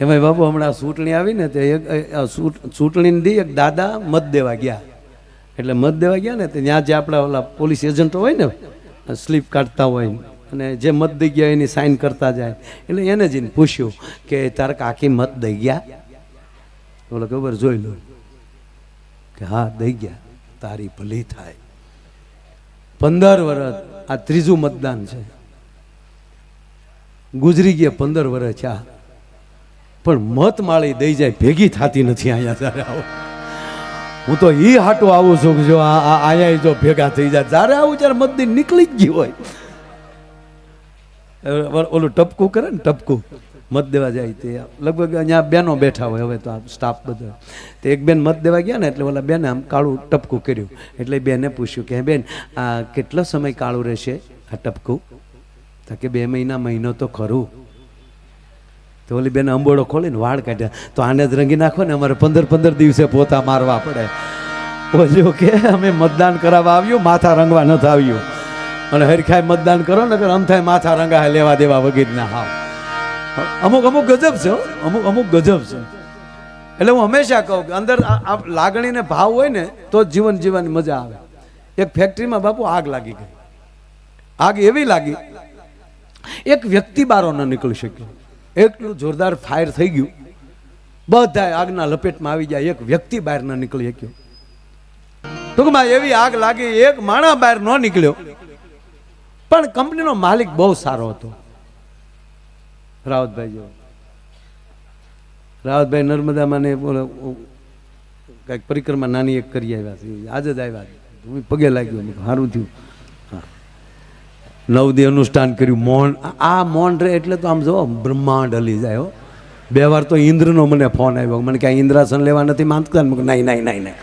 એમાં બાપુ હમણાં ચૂંટણી આવી ને તે એક અ, ચૂંટ- દી એક દાદા મત દેવા ગયા. એટલે મત દેવા ગયા ને ત્યાં જે આપણા ઓલા પોલીસ એજન્ટો હોય ને સ્લીપ કાઢતા હોય અને જે મત દઈ ગયા એની સાઇન કરતા જાય. એટલે એને જઈને પૂછ્યું કે તારે કાકી મત દઈ ગયા? ઓલો ખબર જોઈ લો. કે હા દઈ ગયા. તારી ભલી થાય. પંદર વર્ષ આ ત્રીજું મતદાન છે. ગુજરી ગયા પંદર વર્ષ આ પણ મત માળી દઈ જાય, ભેગી થતી નથી અહીંયા જ્યારે આવો. હું તો એ હાટો આવું છું જો આ અહીંયા જો ભેગા થઈ જાય. જ્યારે આવું, ત્યારે મત દઈ નીકળી જ ગયું હોય. ઓલું ટપકું કરે ને, ટપકું. મત દેવા જાય તે. લગભગ અહીંયા બેનો બેઠા હોય હવે તો આ સ્ટાફ બધો. તે એક બેન મત દેવા ગયા ને, એટલે ઓલા બેને આમ કાળું ટપકું કર્યું. એટલે બેને પૂછ્યું કે બેન, આ કેટલો સમય કાળું રહેશે આ ટપકું? તો કે, બે મહિના મહિનો તો ખરું. તો ઓલી બેન અંબોળો ખોલીને વાળ કાઢ્યા તો આને જ રંગી નાખો ને અમારે પંદર પંદર દિવસે પોતા મારવા પડે. ઓલ્યો કે, અમે મતદાન કરાવવા આવ્યું, માથા રંગવા નથી આવ્યું અને હરખાય મતદાન કરો ને આમ થાય માથા રંગા લેવા દેવા વગેરે ના હાવ. અમુક અમુક ગજબ છે. અમુક અમુક ગજબ છે. એટલે હું હંમેશા કહું કે અંદર લાગણીને ભાવ હોય ને, તો જીવન જીવવાની મજા આવે. એક ફેક્ટરીમાં બાપુ આગ લાગી ગઈ. આગ એવી લાગી, એક વ્યક્તિ બારો ન નીકળી શક્યો. એટલું જોરદાર ફાયર થઈ ગયું. બધા આગના લપેટમાં આવી જાય એક વ્યક્તિ બહાર ન નીકળી શક્યો. ટૂંકમાં એવી આગ લાગી, એક માણા બહાર ન નીકળ્યો. પણ કંપનીનો માલિક બહુ સારો હતો. રાવતભાઈ જેવો રાવતભાઈ નર્મદામાં બોલો કંઈક પરિક્રમા નાની એક કરી આવ્યા છે. આજે જ આવ્યા પગે લાગ્યો. સારું થયું. નવદી અનુષ્ઠાન કર્યું, મૌન. આ- મૌન રે એટલે તો આમ જો બ્રહ્માંડ હલી જાય હો. બે વાર તો ઇન્દ્રનો મને ફોન આવ્યો. મને કે આ ઇન્દ્રાસન લેવા નથી માંગતા ને? નહીં નહીં નહીં નહીં.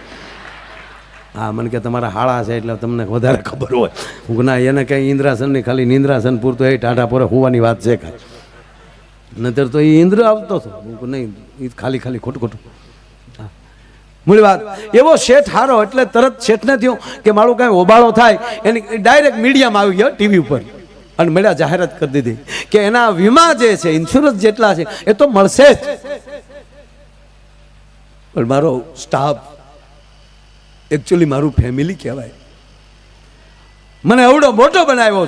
હા, મને કે તમારા હાળા છે એટલે તમને વધારે ખબર હોય. હું ના, એને કંઈ ઇન્દ્રાસનની ખાલી નિંદ્રાસન પૂરતું એ ટાઢા પોરે હોવાની વાત છે કાંઈ નતર તો એ ઇન્દ્ર આવતો હતો. હું નહીં એ ખાલી ખાલી ખોટું ખોટું. મૂળ વાત. એવો શેઠ હારો એટલે તરત શેઠને થયું કે મારું કાંઈ ઓબાળો થાય. એની ડાયરેક્ટ મીડિયામાં આવી ગયો ટીવી ઉપર. અને મળ્યા જાહેરાત કરી દીધી કે એના વીમા જે છે ઇન્સ્યોરન્સ જેટલા છે, એ તો મળશે જ. પણ મારો સ્ટાફ એકચ્યુઅલી મારું ફેમિલી કહેવાય. મને એવડો મોટો બનાવ્યો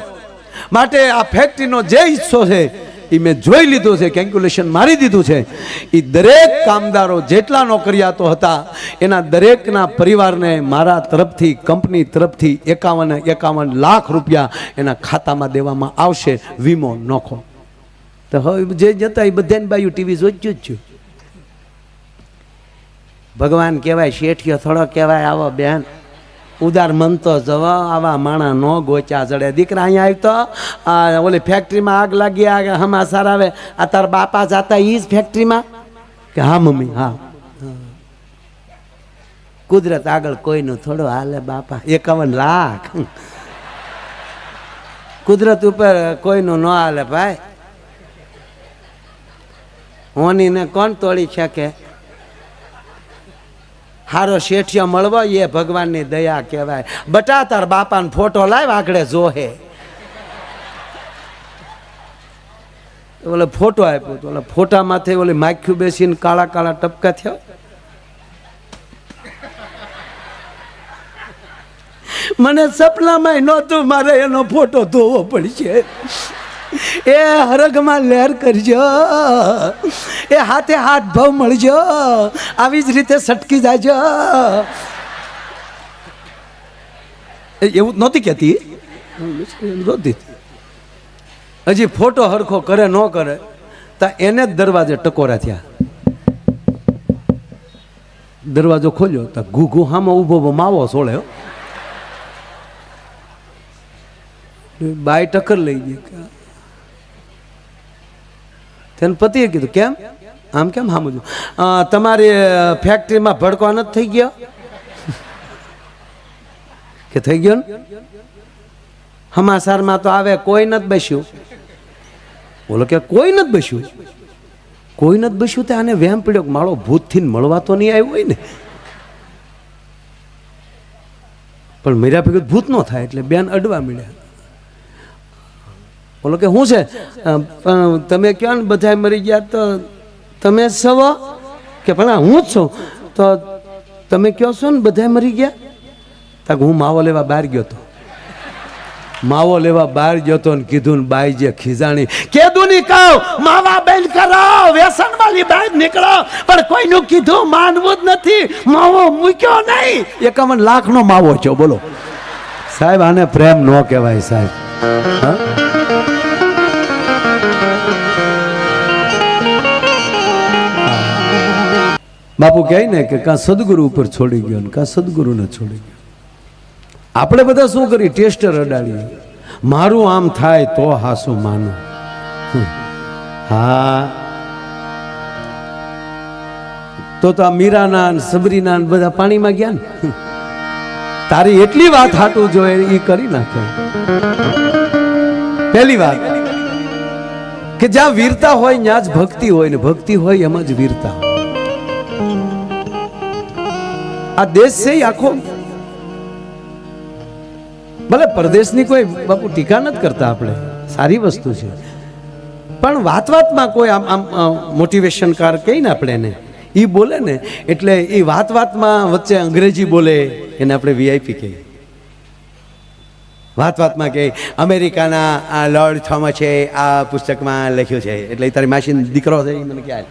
માટે આ ફેક્ટરીનો જે હિસ્સો છે એ મેં જોઈ લીધું છે કેલ્ક્યુલેશન મારી દીધું છે. એ દરેક કામદારો જેટલા નોકરિયાતો હતા, એના દરેકના પરિવારને મારા તરફથી, કંપની તરફથી એકાવન એકાવન લાખ રૂપિયા એના ખાતામાં દેવામાં આવશે, વીમો નોખો. તો હવે જે જતા એ બધાને બાયું ટીવી જોઈતું જ છું ભગવાન કહેવાય, શેઠિયો થોડો કહેવાય, આવો બેન. ઉદાર મન તો જવ, આવા માણા નો ગોચા જડે. દીકરા અહીંયા આવી તો, આ ઓલી ફેક્ટરીમાં આગ લાગી આગ હમાસાર આવે. આ તાર બાપા જાતા ઈ જ ફેક્ટરીમાં કે હા, મમ્મી, હા. કુદરત આગળ કોઈનું થોડો હાલે બાપા. એકાવન લાખ. કુદરત ઉપર કોઈનું ન હાલે ભાઈ. હોનીને કોણ તોડી શકે? હારો શેઠિયો મળવો એ ભગવાનની દયા કહેવાય. બટા તાર બાપાને ફોટો લાવ આંકડે જોહે. ઓલે ફોટો આપ્યો તો ઓલા માથે ઓલી માખ્યું બેસીને કાળા કાળા ટપકા થયા. મને સપનામાં નહોતું, મારે એનો ફોટો ધોવો પડશે. એ હરગમાં લહેર કરજો. એ હાથે હાથ ભાવ મળજો. આવી જ રીતે સટકી જાજો. એવું નહોતી કહેતી? હજી ફોટો હરખો કરે, ન કરે, તો એને જ દરવાજે ટકોરા થયા. દરવાજો ખોલ્યો, તો ઘુ ઘુ હામાં ઊભો માવો સોળ્યો બાય ટક્કર લઈ ગઈ. તેને પતિએ કીધું કેમ? આમ કેમ? સમજવું તમારી અ, ફેક્ટરીમાં ભડકો નથી થઈ ગયો? કે થઈ ગયો ને? હમાસારમાં તો આવે કોઈ નથી બેસ્યું. બોલો કે કોઈ નથી બેસ્યું? કોઈ નથી બેસ્યું તે આને વેમ પીડ્યો મારો ભૂતથી મળવા તો નહીં આવ્યું હોય ને. પણ મેરા ભેગું ભૂત ન થાય એટલે બેન અડવા મળ્યા બોલો કે શું છે? તમે કહો ને બધા મરી ગયા તો તમે સવ? કે પણ હું જ છું? તો તમે કહો છો ને બધા મરી ગયા? તા હું માવો લેવા બહાર ગયો તો. માવો લેવા બહાર ગયો તો ને કીધું ને બાઈ જે ખીજાણી, કેદું ની કહો? માવા બેન કરો વ્યસન વાળી બહાર નીકળો. પણ કોઈનું કીધું માનવું જ નથી. માવો મૂક્યો નહીં. એકાવન લાખ નો માવો છો, બોલો. સાહેબ, આને પ્રેમ ન કહેવાય સાહેબ. હા? બાપુ કહે ને કે કાં સદગુરુ ઉપર છોડી ગયો કાં સદગુરુને છોડી ગયો. આપણે બધા શું કરી ટેસ્ટર અડાડીએ મારું આમ થાય તો હાસું માનું. હા. તો તો આ મીરાના સબરીના બધા પાણીમાં ગયા ને? તારી એટલી વાત હાટું જોઈએ એ કરી નાખે. પહેલી વાત કે જ્યાં વીરતા હોય, ત્યાં જ ભક્તિ હોય ને ભક્તિ હોય, એમાં જ વીરતા હોય. આ દેશ છે આખો. ભલે પરદેશની કોઈ બાપુ ટીકા નથી કરતા આપણે, સારી વસ્તુ છે. પણ વાત વાતમાં કોઈ આમ આમ મોટિવેશન કાર કહીને આપણે એને એ બોલે ને, એટલે એ વાત વાતમાં વચ્ચે અંગ્રેજી બોલે, એને આપણે વીઆઈપી કહીએ. વાત વાતમાં કે અમેરિકાના આ લોર્ડ થોમસે આ પુસ્તકમાં લખ્યું છે. એટલે તારી માસીનો દીકરો છે એ મને ખ્યાલ.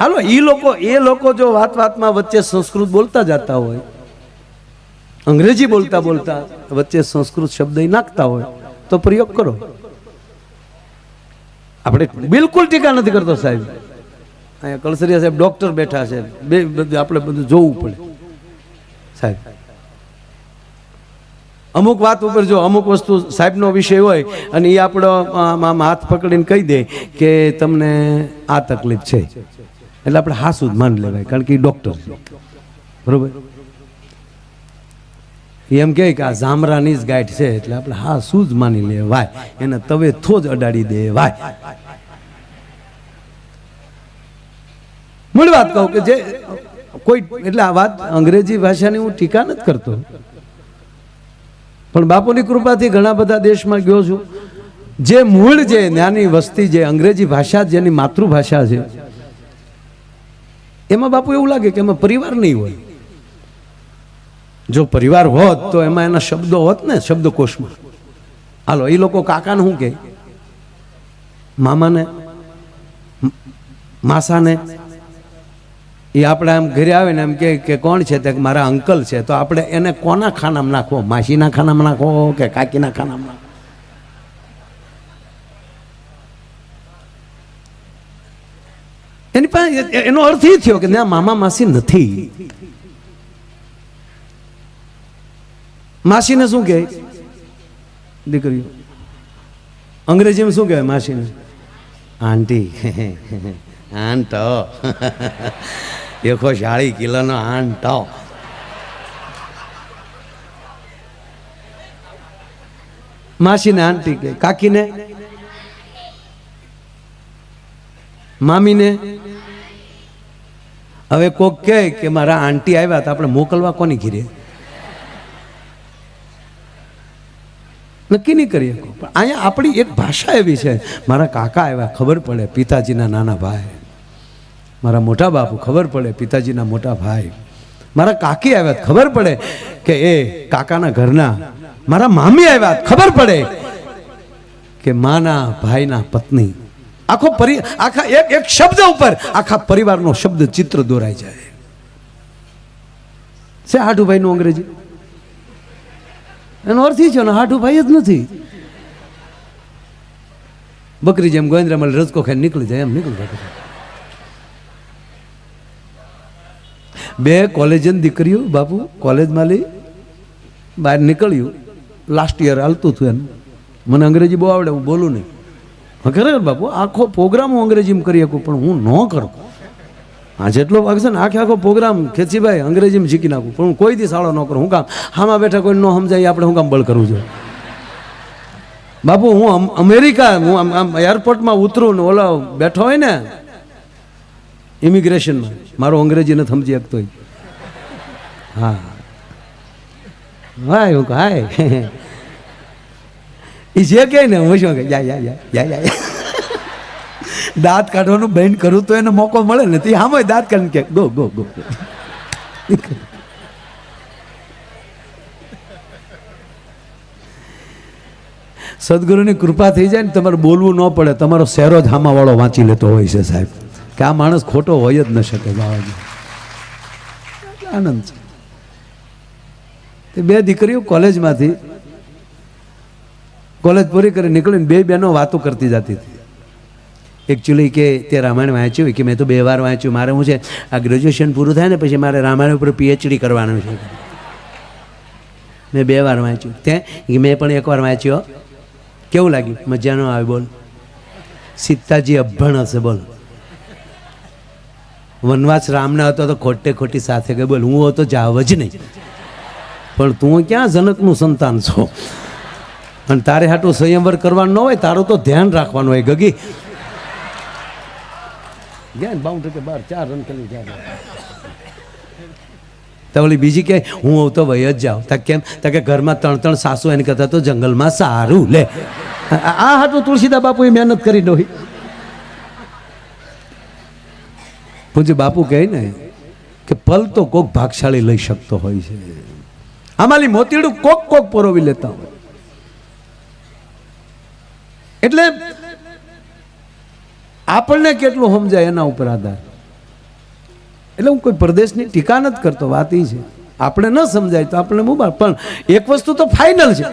હાલો એ લોકો એ લોકો જો વાત વાતમાં વચ્ચે સંસ્કૃત બોલતા જતા હોય, અંગ્રેજી બોલતા બોલતા વચ્ચે સંસ્કૃત શબ્દ નાખતા હોય, તો પ્રયોગ કરો. આપણે બિલકુલ ટીકા નથી કરતો સાહેબ. અહીંયા કળસરિયા સાહેબ ડોક્ટર બેઠા છે. બે બધું આપણે બધું જોવું પડે. સાહેબ, અમુક વાત ઉપર જો અમુક વસ્તુ સાહેબનો વિષય હોય અને એ આપણો આમ હાથ પકડીને કહી દે કે તમને આ તકલીફ છે. એટલે આપણે હાસું જ માન લેવાય, કારણ કે એ ડૉક્ટર બરોબર? એમ કે આ જામરાની જ ગાંઠ છે, એટલે આપણે હા શું જ માની લેવાય, એને તવે થો જ અડાડી દેવાય. મૂળ વાત કહું કે જે કોઈ, એટલે આ વાત અંગ્રેજી ભાષાની હું ટીકા નથી કરતો. પણ બાપુની કૃપાથી ઘણા બધા દેશમાં ગયો છું. જે મૂળ જે જ્ઞાની વસ્તી, જે અંગ્રેજી ભાષા, જેની માતૃભાષા છે એમાં બાપુ એવું લાગે કે એમાં પરિવાર નહીં હોય. જો પરિવાર હોત તો એમાં એના શબ્દો હોત ને, શબ્દકોશમાં. હાલો એ લોકો કાકાને શું કહે મામાને માસાને એ આપણે આમ ઘરે આવે ને એમ કહે કે કોણ છે? તે મારા અંકલ છે. તો આપણે એને કોના ખાનામાં નાખવો? માસીના ખાનામાં નાખવો કે કાકીના ખાનામાં નાખવો? એની પાસે એનો અર્થ એ થયો કે ના, મામા માસી નથી. માસીને શું કહે? દીકરીઓ, અંગ્રેજીમાં શું કહેવાય માસીને? આંટી. આંટો. એકો શાળી કિલોનો આંટો. માસીને આંટી કહે, કાકીને? મામીને? હવે કોક કહે કે મારા આંટી આવ્યા તો આપણે મોકલવા કોની ઘીરે? નક્કી નહીં કરી પણ અહીંયા આપણી એક ભાષા એવી છે. મારા કાકા આવ્યા, ખબર પડે, પિતાજીના નાના ભાઈ. મારા મોટા બાપુ, ખબર પડે, પિતાજીના મોટા ભાઈ. મારા કાકી આવ્યા, ખબર પડે કે એ કાકાના ઘરના, મારા મામી આવ્યા, ખબર પડે કે માના ભાઈના પત્ની આખો પરિ આખા એક એક શબ્દ ઉપર આખા પરિવારનો શબ્દ ચિત્ર દોરાઈ જાય. છે હાઠુભાઈનું અંગ્રેજી? એનો અર્થ એ છે ને હાઠુભાઈ જ નથી. બકરી જેમ ગોવિંદ્ર મલ રજકો ખાઈ નીકળી જાય, એમ નીકળી જાય બે કોલેજની દીકરીઓ, બાપુ, કોલેજમાં લઈ બહાર નીકળ્યું. લાસ્ટ યર હાલતું હતું એનું મને અંગ્રેજી બહુ આવડે, હું બોલું નહીં. ખરેખર બાપુ, આખો પ્રોગ્રામ હું અંગ્રેજીમાં કરી શકું, પણ હું ન કરું. હા જેટલો ભાગ છે ને, આખે આખો પ્રોગ્રામ ખેચીભાઈ અંગ્રેજીમાં શીખી નાખું. પણ હું કોઈ દી સાળો ન કરું. હું કામ, હામાં બેઠા કોઈ ન સમજાય, આપણે હું કામ બળ કરવું જોઈએ? બાપુ, હું અમ- અમેરિકા, હું આમ આમ એરપોર્ટમાં ઉતરું ને ઓલો બેઠો હોય ને ઇમિગ્રેશનમાં મારો અંગ્રેજી નથી સમજી શકતો. હા. હાય હું હાય. એ જે કહે ને, હું શું કે યા યા યા. દાંત કાઢવાનું બેન કરું તો એને મોકો મળે ને, તે આમાં દાંત કાઢીને કે, ગો ગો ગો. સદગુરુની કૃપા થઈ જાય ને, તમારે બોલવું ન પડે, તમારો શેરો જ હામાવાળો વાંચી લેતો હોય છે, સાહેબ કે આ માણસ ખોટો હોય જ ન શકે બાવાજી આનંદ છે તે બે દીકરીઓ કોલેજમાંથી કોલેજ પૂરી કરી નીકળીને બે બહેનો વાતો કરતી જતી હતી. એકચ્યુઅલી કે તે રામાયણ વાંચ્યું કે મેં તો બે વાર વાંચ્યું, મારે હું છે, આ ગ્રેજ્યુએશન પૂરું થાય ને પછી મારે રામાયણ ઉપર પીએચડી કરવાનું છે. મેં બે વાર વાંચ્યું. તે મેં પણ એકવાર વાંચ્યો. કેવું લાગ્યું? મજા ન આવે, બોલ. સીતાજી અભણ હશે, બોલ. વનવાસ રામના હતો તો ખોટે ખોટી સાથે કે બોલ, હું હતો જાવ જ નહીં. પણ તું ક્યાં જનકનું સંતાન છો? અને તારે હાટું સંયમવર કરવાનું ન હોય, તારું તો ધ્યાન રાખવાનું હોય, ગગી. ગયા બાઉન્ડ્રી કે બાર, ચાર રન કરી જાય તો ઓલી બીજી કે, હું હોઉં તો વય જ જાઉં. તા કેમ? તા કે ઘરમાં ત્રણ ત્રણ સાસુ એને કરતા તો જંગલમાં સારું, લે. આ હાટું તુલસીદા બાપુએ મહેનત કરી ડોહી પૂજ્ય બાપુ કહે ને કે પલ તો કોક ભાગશાળી લઈ શકતો હોય છે. આમાંલી મોતીડું કોક કોક પરોવી લેતા હોય. એટલે આપણને કેટલું સમજાય એના ઉપર આધાર? એટલે હું કોઈ પ્રદેશની ટીકા નથી કરતો, વાત એ છે. આપણે ન સમજાય તો આપણે મોબાઈલ પણ એક વસ્તુ તો ફાઇનલ છે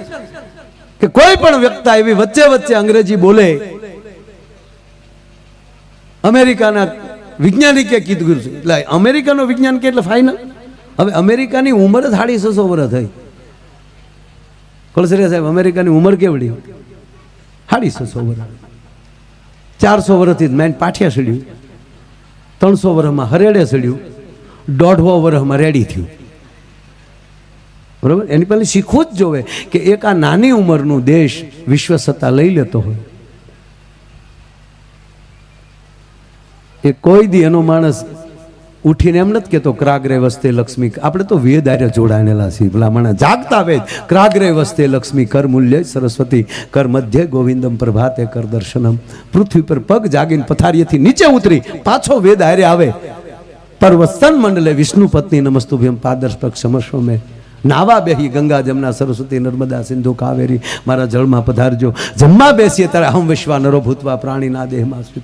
કે કોઈ પણ વ્યક્તા એવી વચ્ચે વચ્ચે અંગ્રેજી બોલે. અમેરિકાના વૈજ્ઞાનિકે કીધું છે. એટલે અમેરિકાનો વિજ્ઞાન કે એટલે ફાઇનલ હવે અમેરિકાની ઉંમર જ સાડી છસો વર્ષ થઈ. કળસરિયા સાહેબ, અમેરિકાની ઉંમર કેવડી? સાડી સો વર્ષ. ચારસો વર્ષથી મેન પાઠિયા સડ્યું. ત્રણસો વર્ષમાં હરેડે સડ્યું. દોઢસો વર્ષમાં રેડી થયું. બરાબર? એની પહેલાં શીખવું જ જોવે કે એક આ નાની ઉંમરનું દેશ વિશ્વ સત્તા લઈ લેતો હોય. એ કોઈ દી એનો માણસ ઉઠીને એમ નથી કહેતો, ક્રાગરે વસ્તે લક્ષ્મી આપણે તો વેદ આર્ય જોડાયેલા છીએ. ભલામણા જાગતા વેદ, ક્રાગરે વસ્તે લક્ષ્મી કર મૂલ્ય સરસ્વતી, કર મધ્ય ગોવિંદમ પ્રભાતે કર દર્શનમ. પૃથ્વી પર પગ જાગીને પથારીએથી નીચે ઉતરી પાછો વેદ આર્ય આવે. પર્વસ્તન મંડલે વિષ્ણુ પત્ની નમસ્તુભ્યમ પાદર્શપક સમસ્વ મેં નાવા બેહી ગંગા જમના સરસ્વતી નર્મદા સિંધુ કાવેરી. મારા જળમાં પધારજો. જમવા બેસીએ ત્યારે અહમ વિશ્વા નરો ભૂતવા પ્રાણીના દેહમાં સ્વીત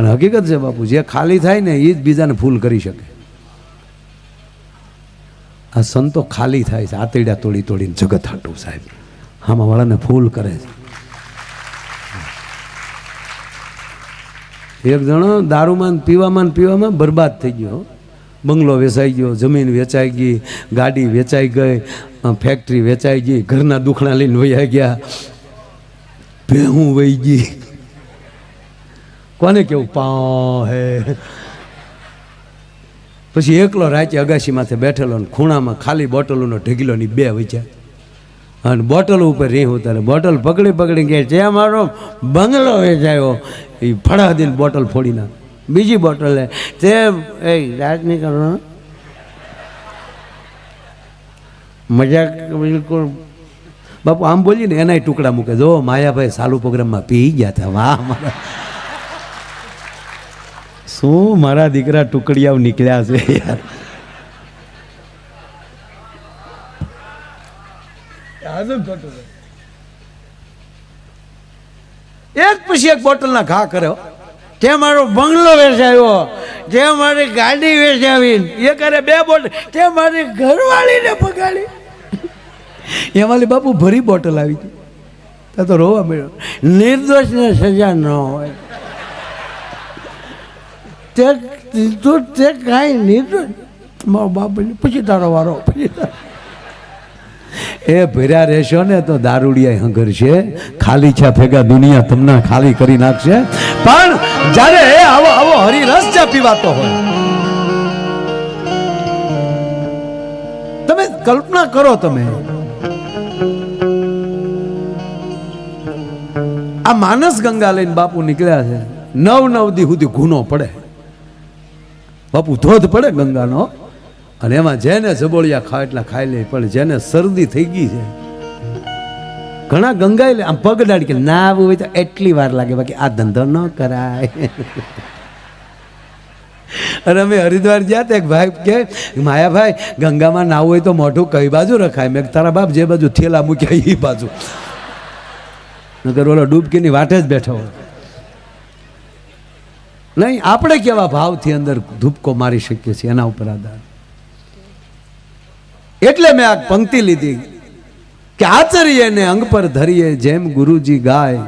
અને હકીકત છે બાપુ, જે ખાલી થાય ને એ જ બીજાને ફૂલ કરી શકે. આ સંતો ખાલી થાય છે, આતરડા તોડી તોડીને જગત હાટું સાહેબ. આમાં ફૂલ કરે છે. એક જણો દારૂમાં પીવામાં પીવામાં બરબાદ થઈ ગયો. બંગલો વેચાઈ ગયો, જમીન વેચાઈ ગઈ, ગાડી વેચાઈ ગઈ ફેક્ટરી વેચાઈ ગઈ, ઘરના દુખણા લઈને વૈયા ગયા. ભેહું વહી ગઈ. કોને કેવું? પા, હે. પછી એકલો રાચે અગાશી માથે બેઠેલો ને ખૂણામાં ખાલી બોટલોનો ઢગીલોની બે વચ્ચે અને બોટલ ઉપર રેહ ઉતારે બોટલ પકડી પકડી કે જે મારો બંગલો વેચાયો. એ ફળા દઈને બોટલ ફોડી નાખ. બીજી બોટલ લે, તે, એ રાજ નહીં કરો મજાક બિલકુલ. બાપુ, આમ બોલીને એનાય ટુકડા મૂકે. જો, માયાભાઈ સાલુ પ્રોગ્રામમાં પી ગયા હતા. વાહ, મારા. શું મારા દીકરા ટુકડિયાઓ નીકળ્યા છે યાર? એક પછી એક બોટલના ઘા કર્યો. તે મારો બંગલો વેચાયો, જે મારી ગાડી વેચાવી, એ કરે બે બોટલ તે મારી ઘરવાળીને પગાડી એમાં બાપુ ભરી બોટલ આવી હતી તો રોવા મળ્યો. નિર્દોષને સજા ન હોય. તે તું તે કાંઈ નિર્દોષ મારો બાપ પછી તારો વારો પછી એ ભર્યા રહેશો ને તો દારૂડિયા હંગર છે ખાલી છે, ભેગા દુનિયા તમને ખાલી કરી નાખશે. પણ જ્યારે આવો આવો હરિરસ ચા પીવાતો હોય, તમે કલ્પના કરો તમે. આ માનસ ગંગા લઈને બાપુ નીકળ્યા છે, નવ નવ દી સુધી ગુનો પડે. બાપુ, ધોધ પડે ગંગાનો? અને એમાં જેને જબોળિયા ખાય એટલા ખાઈ લે, પણ જેને શરદી થઈ ગઈ છે, ઘણા ગંગાઈ લે, આમ પગ ડાળી કે, ના આવું હોય તો એટલી વાર લાગે, બાકી આ ધંધો ન કરાય. અને અમે હરિદ્વાર ગયા તો એક ભાઈ કે, માયાભાઈ, ગંગામાં નાવું હોય તો મોઢું કઈ બાજુ રખાય? મેં તારા બાપ જે બાજુ થેલા મૂક્યા એ બાજુ. નગર ઓલો ડૂબકીની વાટે જ બેઠો હોય. નહીં, આપણે કેવા ભાવથી અંદર ધૂપકો મારી શકીએ છીએ એના ઉપર આધાર. એટલે મેં આ પંક્તિ લીધી કે આચર્ય ને અંગ પર ધરીએ, જેમ ગુરુજી ગાય,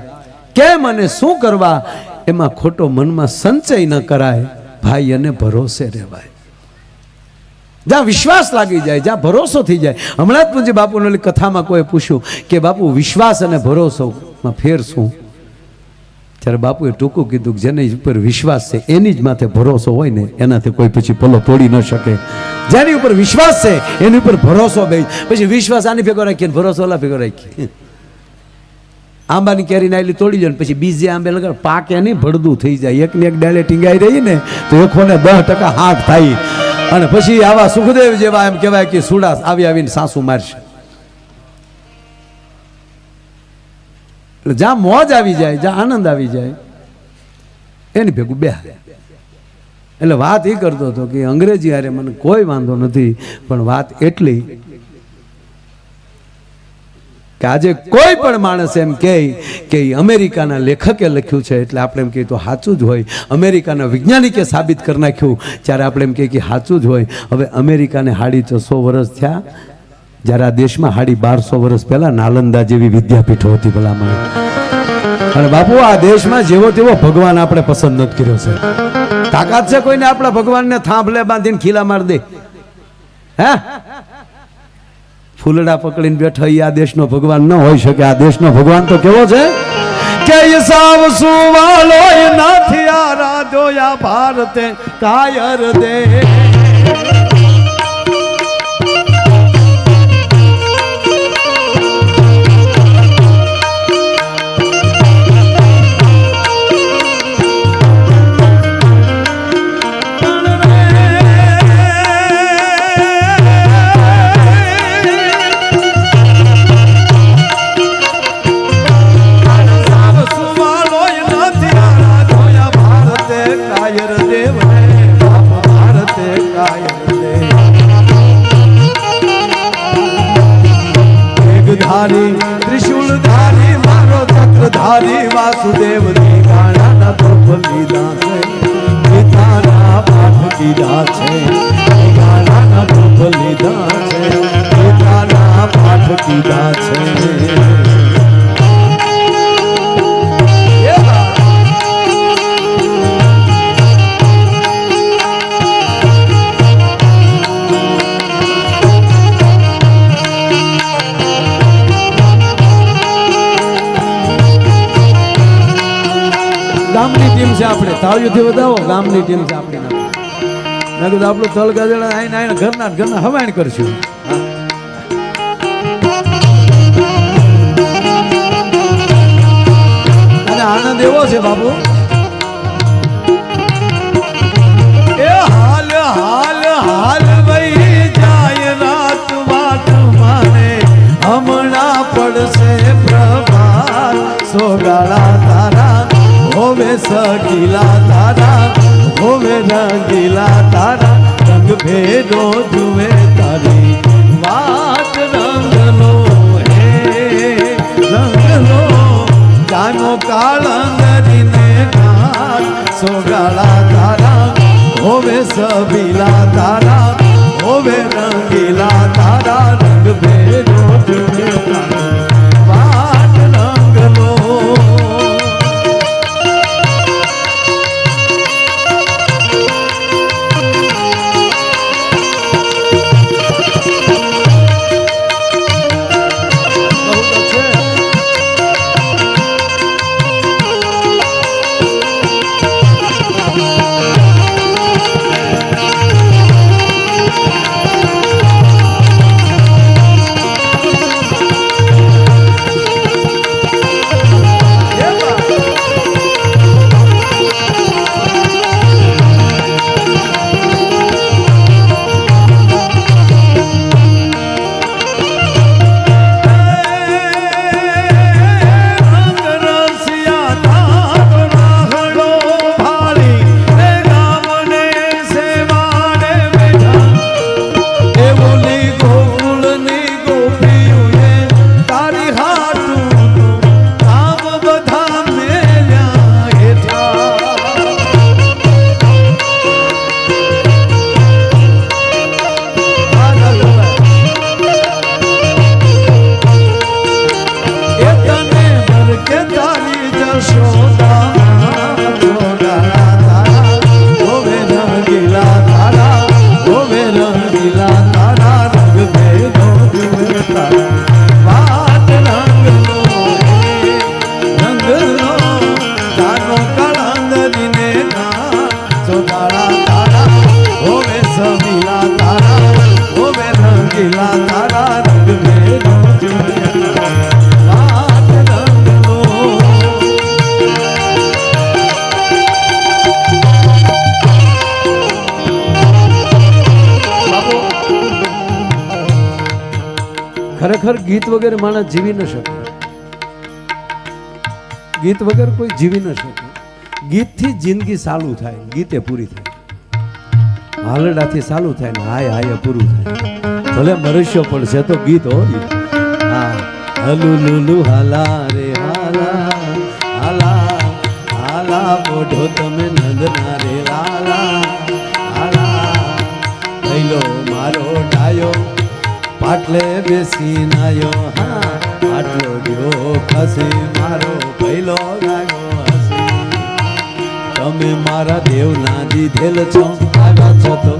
કેમ અને શું કરવા, એમાં ખોટો મનમાં સંચય ન કરાય, ભાઈ અને ભરોસે રહેવાય. જ્યાં વિશ્વાસ લાગી જાય, જ્યાં ભરોસો થઈ જાય. હમણાં જ પૂજ્ય બાપુને કથામાં કોઈ પૂછ્યું કે બાપુ, વિશ્વાસ અને ભરોસોમાં ફેર શું? ત્યારે બાપુએ ટૂંકું કીધું કે જેની ઉપર વિશ્વાસ છે, એની જ માથે ભરોસો હોય ને, એનાથી કોઈ પછી પલો તોડી ન શકે. જેની ઉપર વિશ્વાસ છે, એની ઉપર ભરોસો બે પછી વિશ્વાસ આની ભેગો રાખીએ ભરોસો ઓલા ભેગો રાખીએ. આંબાની કેરી નાયલી તોડી જાય પછી બીજે આંબે લગાડ. પાકે નહીં, ભડદું થઈ જાય. એકને એક ડાળે ટીંગાઈ રહી ને, તો એકોને દસ ટકા હાથ થાય. અને પછી આવા સુખદેવ જેવા એમ કહેવાય કે સુડાસ આવી આવીને સાસુ મારશે. એટલે જ્યાં મોજ આવી જાય, જ્યાં આનંદ આવી જાય, એની ભેગું બે એટલે વાત એ કરતો હતો કે અંગ્રેજી હારે મને કોઈ વાંધો નથી, પણ વાત એટલી કે આજે કોઈ પણ માણસ એમ કહે કે અમેરિકાના લેખકે લખ્યું છે, એટલે આપણે એમ કહીએ તો સાચું જ હોય. અમેરિકાના વૈજ્ઞાનિકે સાબિત કરી નાખ્યું ત્યારે આપણે એમ કહીએ કે સાચું જ હોય. હવે અમેરિકાને હાડી છસો વર્ષ થયા જ્યારે આ દેશમાં હાડી બારસો વર્ષ પહેલા નાલંદા જેવી વિદ્યાપીઠો હતી ભલામણ. અને બાપુ, આ દેશમાં જેવો તેવો ભગવાન આપણે પસંદ નથી કર્યો છે તાકાત છે કોઈને આપણા ભગવાનને થાંભલે બાંધીને ખીલા માર દે. હે? ફૂલડા પકડીને બેઠા એ આ દેશનો ભગવાન ન હોઈ શકે. આ દેશનો ભગવાન તો કેવો છે? કે હિસાબ સુવાલો નથી આરાધો યા ભારતે, કાયર દે. વધાવો ટીમ છે આપણી મેં કીધું, આપણું તલ ગાજેડા આઈને આઈને ઘરના ઘરના હવાણ કરશું. આનંદ એવો છે બાબુ પડશે પ્રભાત. સોગાળા તારા, હોવે સગીલા તારા. હોવે રંગીલા તારા રંગ ભેદો જુએ તારી વાત રંગનો હે રંગનો જાનો કાળંગરીને નાથ સોગાળા તારા હોવે સબીલા તારા હોવે રંગીલા ખરેખર ગીત વગર માણસ જીવી ન શકે. ગીત વગર કોઈ જીવી ન શકે. ગીતથી જિંદગી સાલું થાય, ગીતે પૂરી થાય. હાલડાથી સાલું થાય ને હાય હાય પૂરું થાય. ભલે મનુષ્ય પડશે તો ગીત હોય. હા, હલુ લુલુ હાલા રે હાલા હાલા હાલા મોઢો તમે નંદના રે લાલા. પાટલે બેસી નાયો, હા, આટલો ગયો ખસી, મારો પહેલો ગાયો તમે મારા દેવના દીધેલ છો. આવ્યા છો તો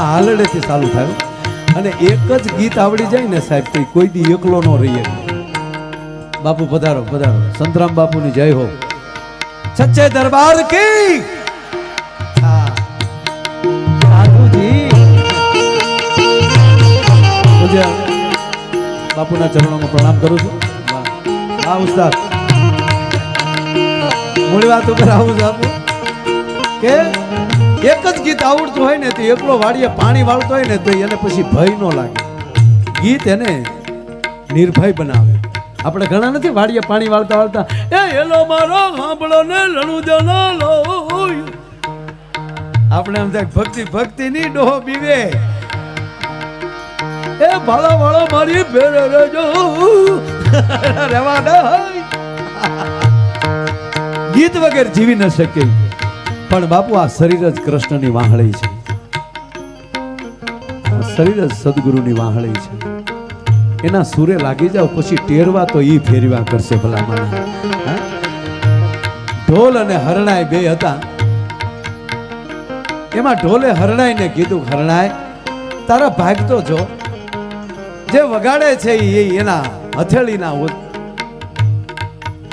આ હાલડેથી ચાલુ થયું અને એક જ ગીત આવડી જાય ને સાહેબ, તો કોઈ દી એકલો ન રહીએ. બાપુ પધારો પધારો. સંતરામ બાપુની જય હો. સચ્ચે દરબાર કી બાપુના ચરણોમાં પ્રણામ કરું છું. હા ઉસ્તાદ મૂળ વાત ઉપર આવું છું બાપુ. કે એક જ ગીત આવડતું હોય ને તો એકલો વાડીએ પાણી વાળતો હોય ને તો એને પછી ભય ન લાગે. ગીત એને નિર્ભય બનાવે. આપણે ઘણા નથી વાડીએ પાણી વાળતા વાળતા, એ હેલો મારો સાંભળો ને લણું જનો લો આપણે એમ થાય, ભક્તિ ભક્તિ ની ડોહો બીવે. એ ભાળો ભાળો મારી ભેરે રેજો રેવા દે ગીત વગર જીવી ન શકે. પણ બાપુ, આ શરીર જ કૃષ્ણની વાહળી છે. શરીર જ સદગુરુની વાહળી છે. એના સૂર્ય લાગી જાવ પછી ટેરવા તો ઈ ફેરવા કરશે ભલા મને ઢોલ અને હરણાય બે હતા. એમાં ઢોલે હરણાઈને કીધું હરણાય તારા ભાગ તો જો. જે વગાડે છે એ એના હથેળીના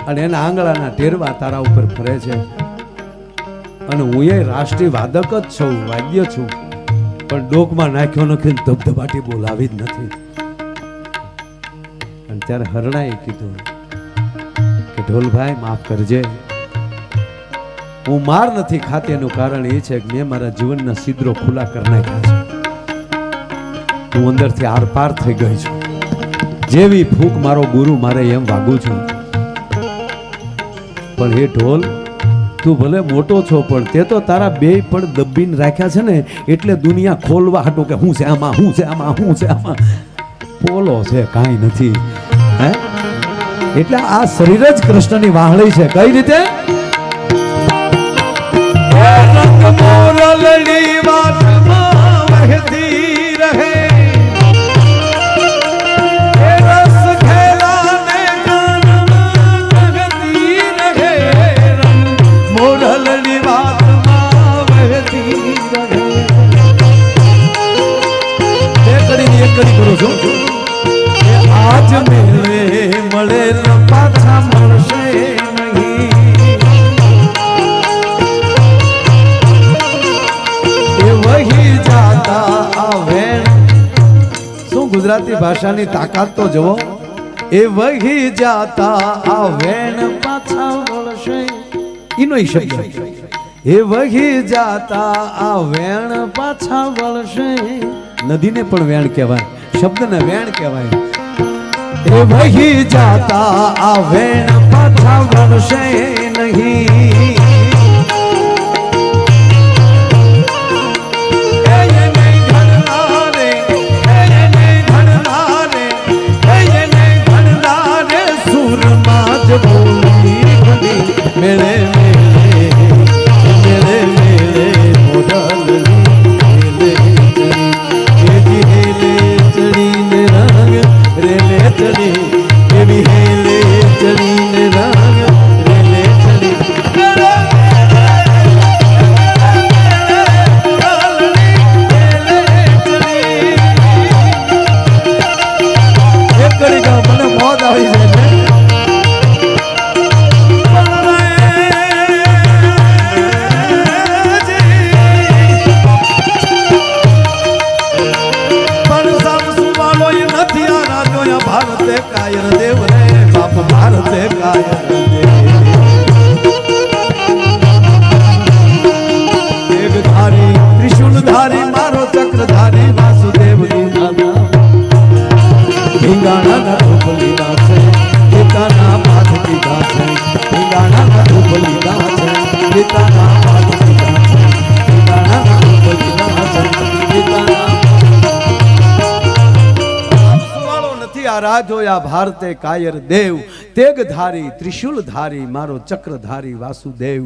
અને એના આંગળાના ટેરવા તારા ઉપર ફરે છે. અને હું એ રાષ્ટ્રીય વાદક જ છું, વાદ્ય છું. પણ ડોકમાં નાખ્યો નથી ધબધબાટી બોલાવી જ નથી. અને ત્યારે હરણાએ કીધું કે ઢોલભાઈ, માફ કરજે. હું માર નથી ખાતી, એનું કારણ એ છે કે મેં મારા જીવનના સિદ્રો ખુલ્લા કરી નાખ્યા છે. હું અંદરથી આરપાર થઈ ગઈ છું. જેવી ફૂંક મારો ગુરુ મારે એમ વાગું છું. પણ હે ઢોલ, તું ભલે મોટો છો, પણ તે તો તારા બે પણ દબીને રાખ્યા છે ને, એટલે દુનિયા ખોલવા હાટું કે હું છે આમાં, હું છે આમાં, હું છે આમાં. પોલો છે, કાંઈ નથી. હે? એટલે આ શરીર જ કૃષ્ણની વાહળી છે. કઈ રીતે? રંગ મોરલડી વાટમાં કડી કરું છું આજ મેળે મળે પાછા મળશે ગુજરાતી ભાષાની તાકાત તો જુઓ. એ વહી જાતા આ વેણ પાછા વળશે ઈ શબ્દ. એ વહી જાતા આ વેણ પાછા વળશે નદીને પણ વેણ કહેવાય શબ્દને વેણ કહેવાય એ વહી જાતા આ વેણ પાછા વળશે નહીં એને ઘડનારે આ ભારતે કાયર દેવ તેગ ધારી ત્રિશુલ ધારી મારો ચક્રધારી વાસુદેવ.